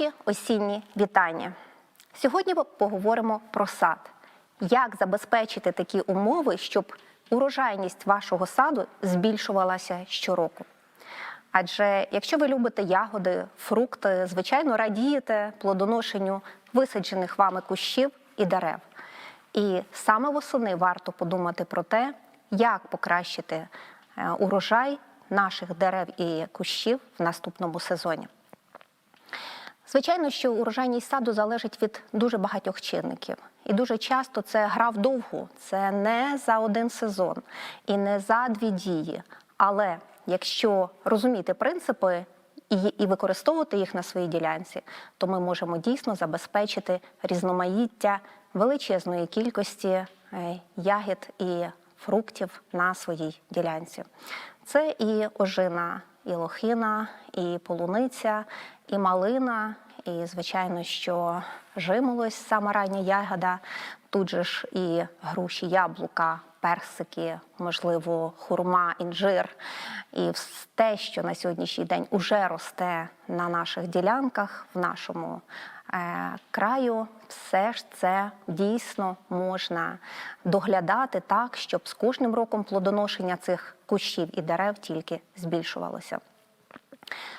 Найкращі осінні вітання. Сьогодні поговоримо про сад. Як забезпечити такі умови, щоб урожайність вашого саду збільшувалася щороку? Адже якщо ви любите ягоди, фрукти, звичайно, радієте плодоношенню висаджених вами кущів і дерев. І саме восени варто подумати про те, як покращити е, урожай наших дерев і кущів в наступному сезоні. Звичайно, що урожайність саду залежить від дуже багатьох чинників. І дуже часто це гра вдовгу, це не за один сезон і не за дві дії. Але якщо розуміти принципи і, використовувати їх на своїй ділянці, то ми можемо дійсно забезпечити різноманіття величезної кількості е, ягід і фруктів на своїй ділянці. Це і ожина, і лохина, і полуниця, і малина, і, звичайно, що жимолось, сама рання ягода, тут же ж і груші, яблука, персики, можливо, хурма, інжир. І те, що на сьогоднішній день уже росте на наших ділянках, в нашому краю, все ж це дійсно можна доглядати так, щоб з кожним роком плодоношення цих кущів і дерев тільки збільшувалося.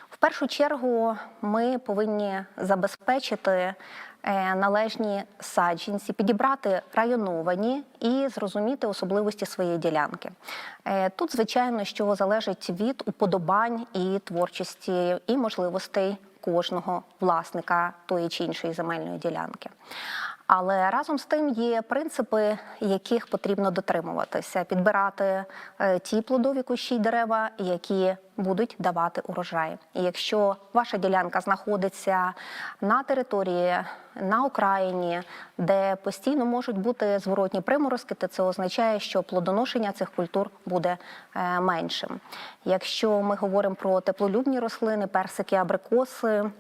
В першу чергу ми повинні забезпечити е, належні саджанці, підібрати районовані і зрозуміти особливості своєї ділянки. Е, Тут, звичайно, що залежить від уподобань і творчості, і можливостей кожного власника тої чи іншої земельної ділянки. Але разом з тим є принципи, яких потрібно дотримуватися, підбирати е, ті плодові кущі й дерева, які будуть давати урожай. І якщо ваша ділянка знаходиться на території, на окраїні, де постійно можуть бути зворотні приморозки, то це означає, що плодоношення цих культур буде е, меншим. Якщо ми говоримо про теплолюбні рослини, персики, абрикоси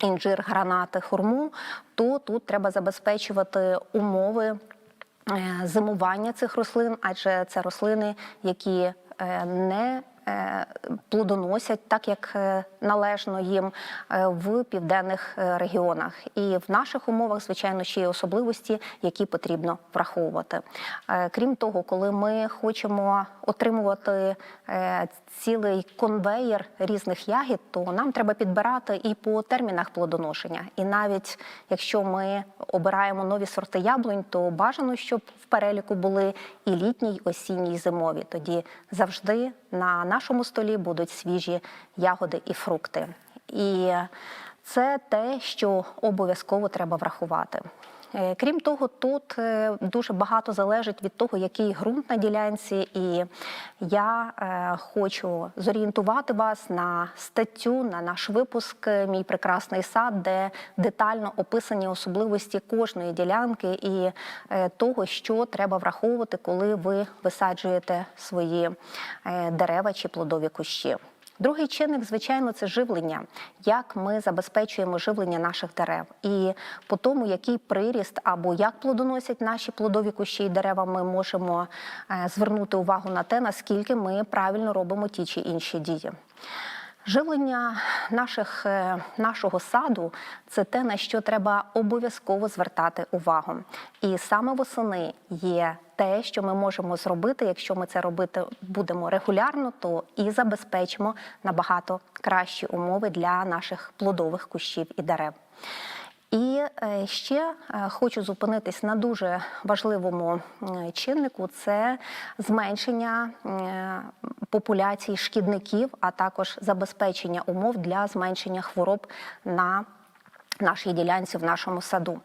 інжир, гранати, хурму, то тут треба забезпечувати умови е, зимування цих рослин, адже це рослини, які е, не Плодоносять так, як належно їм в південних регіонах, і в наших умовах, звичайно, ще є особливості, які потрібно враховувати. Крім того, коли ми хочемо отримувати цілий конвеєр різних ягід, то нам треба підбирати і по термінах плодоношення. І навіть якщо ми обираємо нові сорти яблунь, то бажано, щоб в переліку були і літні, і осінні, і зимові. Тоді завжди на нашому столі будуть свіжі ягоди і фрукти. І це те, що обов'язково треба врахувати. Е, крім того, тут е, дуже багато залежить від того, який ґрунт на ділянці, і я е, хочу зорієнтувати вас на статтю на наш випуск Мій прекрасний сад, де детально описані особливості кожної ділянки і того, що треба враховувати, коли ви висаджуєте свої дерева чи плодові кущі. Другий чинник, звичайно, це живлення, як ми забезпечуємо живлення наших дерев, і по тому, який приріст або як плодоносять наші плодові кущі і дерева, ми можемо е, звернути увагу на те, наскільки ми правильно робимо ті чи інші дії. Живлення наших, е, нашого саду це те, на що треба обов'язково звертати увагу. І саме восени є те, що ми можемо зробити. Якщо ми це робити будемо регулярно, то і забезпечимо набагато кращі умови для наших плодових кущів і дерев. І е, ще е, хочу зупинитись на дуже важливому чиннику: це зменшення популяції шкідників, а також забезпечення умов для зменшення хвороб на Нашій ділянці в нашому саду,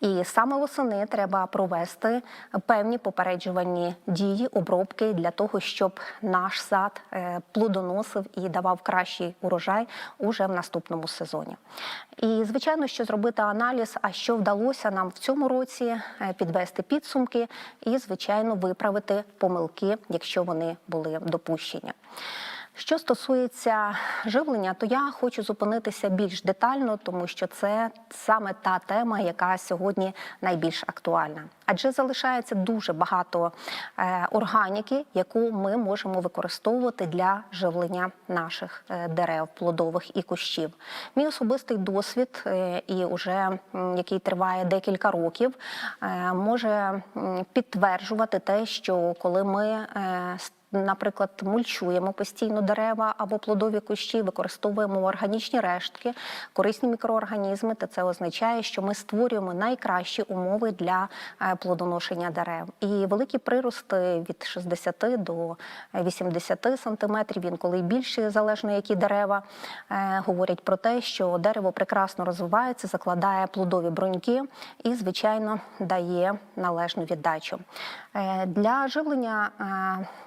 і саме восени треба провести певні попереджувальні дії, обробки для того, щоб наш сад е, плодоносив і давав кращий урожай уже в наступному сезоні. І звичайно, що зробити аналіз, а що вдалося нам в цьому році е, підвести підсумки і, звичайно, виправити помилки, якщо вони були допущені. Що стосується живлення, то я хочу зупинитися більш детально, тому що це саме та тема, яка сьогодні найбільш актуальна. Адже залишається дуже багато е, органіки, яку ми можемо використовувати для живлення наших е, дерев, плодових і кущів. Мій особистий досвід, е, і уже який триває декілька років, може підтверджувати те, що коли ми Наприклад, мульчуємо постійно дерева або плодові кущі, використовуємо органічні рештки, корисні мікроорганізми, то це означає, що ми створюємо найкращі умови для е, плодоношення дерев. І великі прирости від 60 до 80 сантиметрів, інколи й більше, залежно які дерева, е, говорять про те, що дерево прекрасно розвивається, закладає плодові бруньки і, звичайно, дає належну віддачу. Е, Для живлення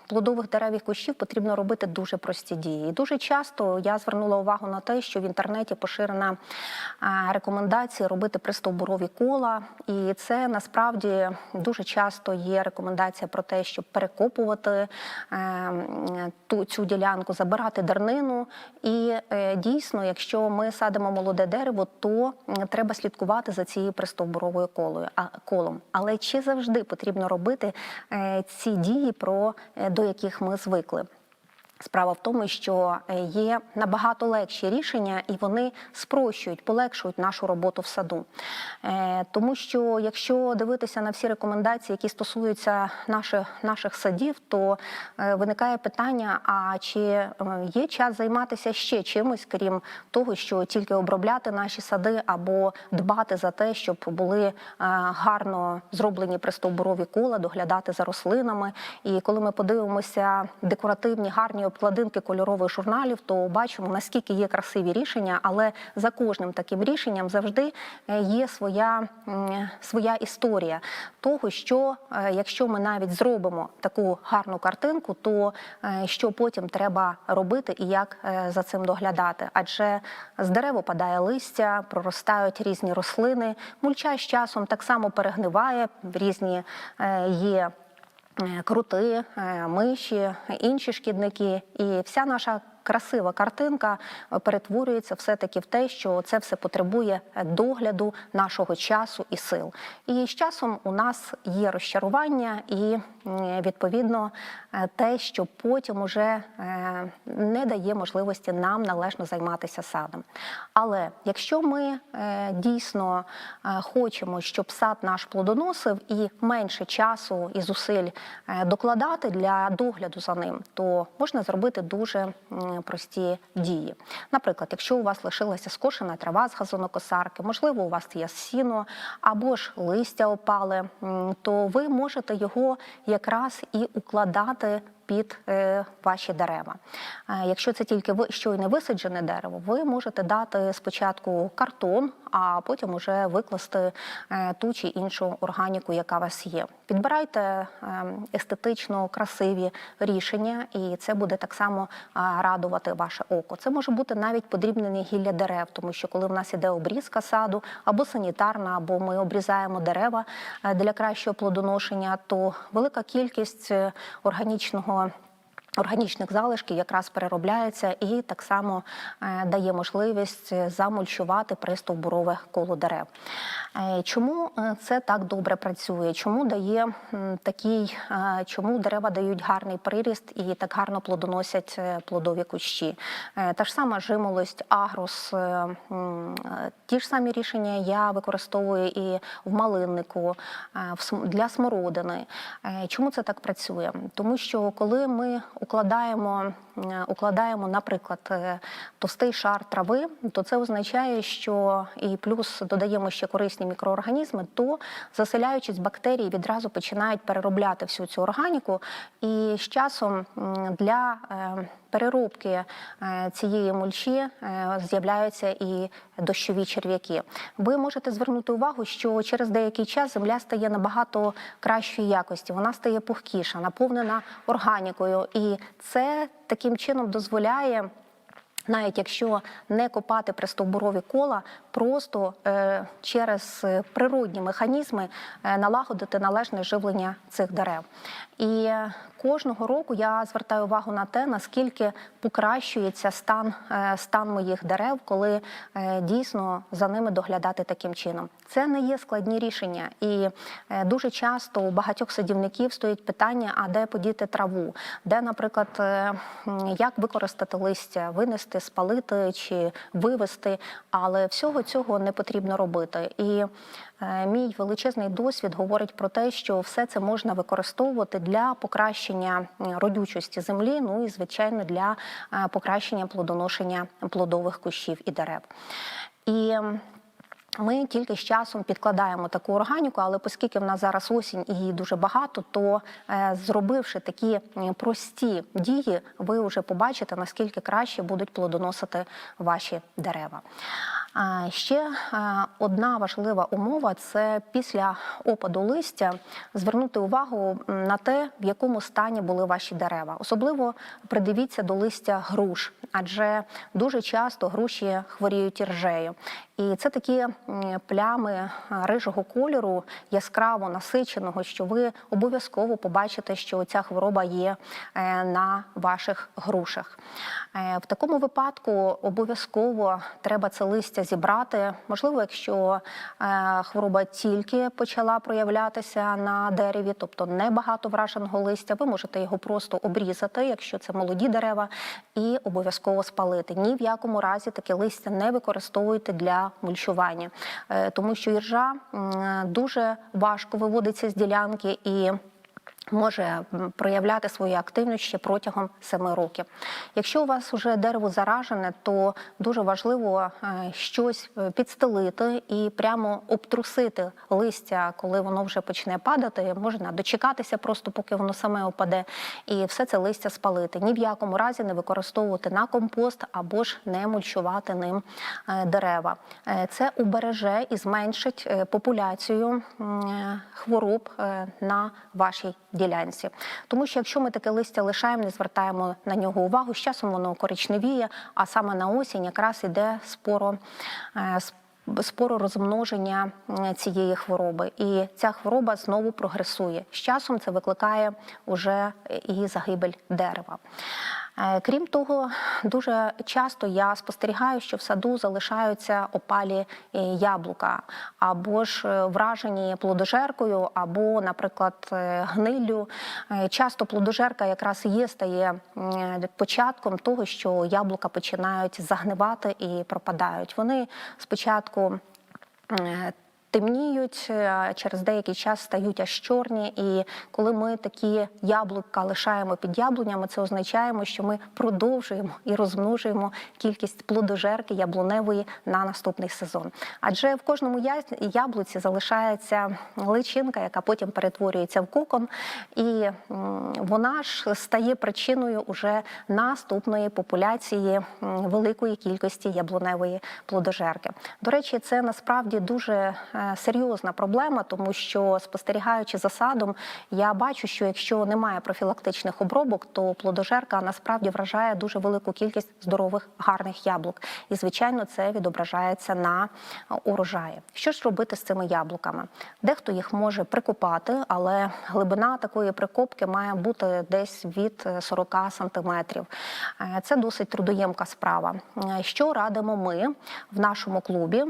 плодових дерев і кущів потрібно робити дуже прості дії. І дуже часто я звернула увагу на те, що в інтернеті поширена е, рекомендація робити пристовбурові кола, і це насправді дуже часто є рекомендація про те, щоб перекопувати е, ту цю ділянку, забирати дернину. І е, дійсно, якщо ми садимо молоде дерево, то треба слідкувати за цією пристовбуровою колою колом. Але чи завжди потрібно робити ці дії, про е, до яких ми звикли? Справа в тому, що е, є набагато легші рішення, і вони спрощують, полегшують нашу роботу в саду. Е, Тому що якщо дивитися на всі рекомендації, які стосуються наших, наших садів, то е, виникає питання: а чи є час займатися ще чимось, крім того, що тільки обробляти наші сади або дбати за те, щоб були гарно зроблені пристовбурові кола, доглядати за рослинами. І коли ми подивимося декоративні гарні обкладинки кольорових журналів, то бачимо наскільки є красиві рішення, але за кожним таким рішенням завжди е, є своя, своя історія того, що е, якщо ми навіть зробимо таку гарну картинку, то е, що потім треба робити і як за цим доглядати? Адже з дерев опадає листя, проростають різні рослини. Мульча з часом так само перегниває, різні є крути, е, миші, інші шкідники, і вся наша красива картинка е, перетворюється все-таки в те, що це все потребує е, догляду нашого часу і сил. І з часом у нас є розчарування і відповідно е, те, що потім уже не дає можливості нам належно займатися садом. Але якщо ми дійсно хочемо, щоб сад наш плодоносив і менше часу і зусиль докладати для догляду за ним, то можна зробити дуже прості дії. Наприклад, якщо у вас лишилася скошена трава з газонокосарки, можливо, у вас є сіно або ж листя опале, то ви можете його якраз і укладати під е, ваші дерева. Якщо це тільки щойно висаджене дерево, ви можете дати спочатку картон, а потім уже викласти е, ту чи іншу органіку, яка у вас є. Підбирайте е, естетично красиві рішення, і це буде так само радувати ваше око. Це може бути навіть подрібнене гілля дерев, тому що коли в нас іде обрізка саду або санітарна, або ми обрізаємо дерева е, для кращого плодоношення, то велика кількість е, органічного Органічних залишків якраз переробляється і так само е, дає можливість замульчувати пристовбурове коло дерев. Е, Чому е, це так добре працює? Чому дає такий, чому дерева дають гарний приріст і так гарно плодоносять плодові кущі? Та ж сама жимолость, агрос, ті ж самі рішення я використовую і в малиннику, для смородини. Чому це так працює? Тому що коли ми укладаємо, е, укладаємо, наприклад, е, товстий шар трави, то це означає, що і плюс додаємо ще корисні мікроорганізми, то заселяючись бактерії відразу починають переробляти всю цю органіку, і з часом для е, переробки е, цієї мульчі е, з'являються і дощові черв'яки. Ви можете звернути увагу, що через деякий час земля стає набагато кращої якості, вона стає пухкіша, наповнена органікою, і це таким чином дозволяє. навіть якщо не копати пристовбурові кола, просто е, через природні механізми е, налагодити належне живлення цих дерев. І кожного року я звертаю увагу на те, наскільки покращується стан, е, стан моїх дерев, коли е, дійсно за ними доглядати таким чином. Це не є складні рішення, і е, дуже часто у багатьох садівників стоїть питання: а де подіти траву, де, наприклад, як використати листя, винести, спалити чи вивести. Але всього цього не потрібно робити. І мій величезний досвід говорить про те, що все це можна використовувати для покращення родючості землі, ну і звичайно для е, покращення плодоношення плодових кущів і дерев. І ми тільки з часом підкладаємо таку органіку, але оскільки в нас зараз осінь і її дуже багато, то е, зробивши такі прості дії, ви вже побачите, наскільки краще будуть плодоносити ваші дерева. Ще одна важлива умова це після опаду листя звернути увагу на те, в якому стані були ваші дерева. Особливо придивіться до листя груш, адже дуже часто груші хворіють іржею. І це такі плями рижого кольору, яскраво насиченого, що ви обов'язково побачите, що ця хвороба є е, на ваших грушах. Е, В такому випадку обов'язково треба це листя зібрати. Можливо, якщо е, хвороба тільки почала проявлятися на дереві, тобто небагато враженого листя, ви можете його просто обрізати, якщо це молоді дерева, і обов'язково спалити. Ні в якому разі таке листя не використовуйте для мульчування, Е, тому що іржа дуже важко виводиться з ділянки і. Може проявляти свою активність ще протягом семи років. Якщо у вас вже дерево заражене, то дуже важливо е, щось е, підстелити і прямо обтрусити листя, коли воно вже почне падати. Можна дочекатися просто, поки воно саме опаде, і все це листя спалити. Ні в якому разі не використовувати на компост або ж не мульчувати ним е, дерева. Це убереже і зменшить популяцію хвороб на вашій ділянці. Тому що якщо ми таке листя лишаємо, не звертаємо на нього увагу, з часом воно коричневіє, а саме на осінь якраз іде споро. спору розмноження цієї хвороби, і ця хвороба знову прогресує. З часом це викликає уже і загибель дерева. Е, Крім того, дуже часто я спостерігаю, що в саду залишаються опалі е, яблука, або ж е, вражені плодожеркою, або, наприклад, гниллю. Часто плодожерка якраз є стає початком того, що яблука починають загнивати і пропадають. Вони спочатку темніють, е, через деякий час стають аж чорні. І коли ми такі яблука лишаємо під яблунями, це означає, що ми продовжуємо і розмножуємо кількість плодожерки яблуневої на наступний сезон. Адже в кожному яблуці залишається личинка, яка потім перетворюється в кокон, і вона ж стає причиною уже наступної популяції великої кількості яблуневої плодожерки. До речі, це насправді дуже е, серйозна проблема, тому що спостерігаючи за садом, я бачу, що якщо немає профілактичних обробок, то плодожерка насправді вражає дуже велику кількість здорових гарних яблук. І звичайно, це відображається на е, урожаї. Що ж робити з цими яблуками? Дехто їх може прикопати, але глибина такої прикопки має бути десь від е, 40 сантиметрів. Е, Це досить трудоємка справа. Е, Що радимо ми в нашому клубі?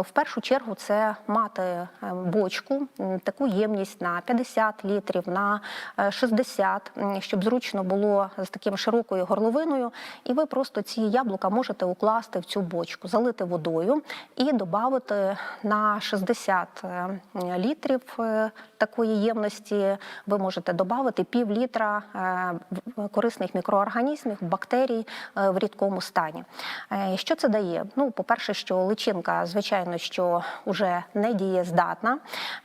В першу чергу це мати е, бочку, таку ємність на 50 літрів, на е, 60, м, щоб зручно було з таким широкою горловиною. І ви просто ці яблука можете укласти в цю бочку, залити водою і додати на 60 е, літрів е, такої ємності. Ви можете додати пів літра е, корисних мікроорганізмів, бактерій е, в рідкому стані. Е, Що це дає? Ну, по-перше, що личинка, звичайно, що вже недієздатна.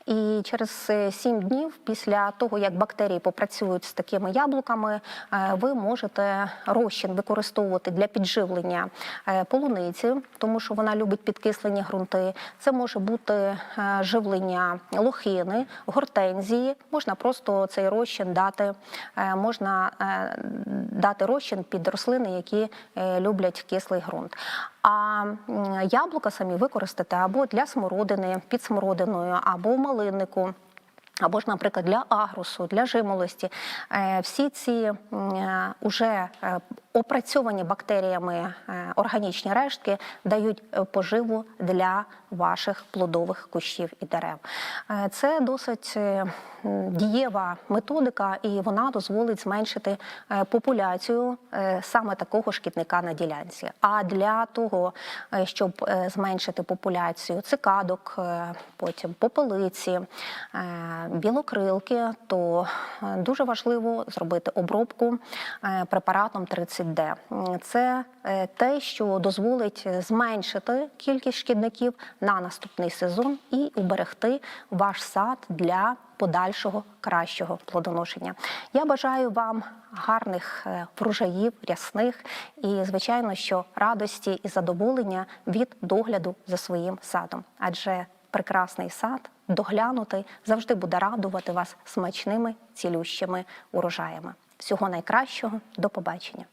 І через 7 днів після того, як бактерії попрацюють з такими яблуками, е, ви можете розчин використовувати для підживлення е, полуниці, тому що вона любить підкислені ґрунти. Це може бути е, живлення лохини, гортензії. Можна просто цей розчин дати, е, можна е, дати розчин під рослини, які е, люблять кислий ґрунт. А яблука самі використати або для смородини під смородиною, або в малиннику. Або ж, наприклад, для агрусу, для жимолості. Е, Всі ці е, уже е, опрацьовані бактеріями е, органічні рештки дають е, поживу для ваших плодових кущів і дерев. Е, Це досить дієва методика, і вона дозволить зменшити популяцію саме такого шкідника на ділянці. А для того, щоб зменшити популяцію цикадок, потім попелиці, білокрилки, то дуже важливо зробити обробку препаратом 30D. М, Це е, те, що дозволить зменшити кількість шкідників на наступний сезон і уберегти ваш сад для подальшого кращого плодоношення. Я бажаю вам гарних е, врожаїв, рясних і, звичайно, що радості і задоволення від догляду за своїм садом. Адже прекрасний сад, доглянутий, завжди буде радувати вас смачними цілющими урожаями. Всього найкращого, до побачення.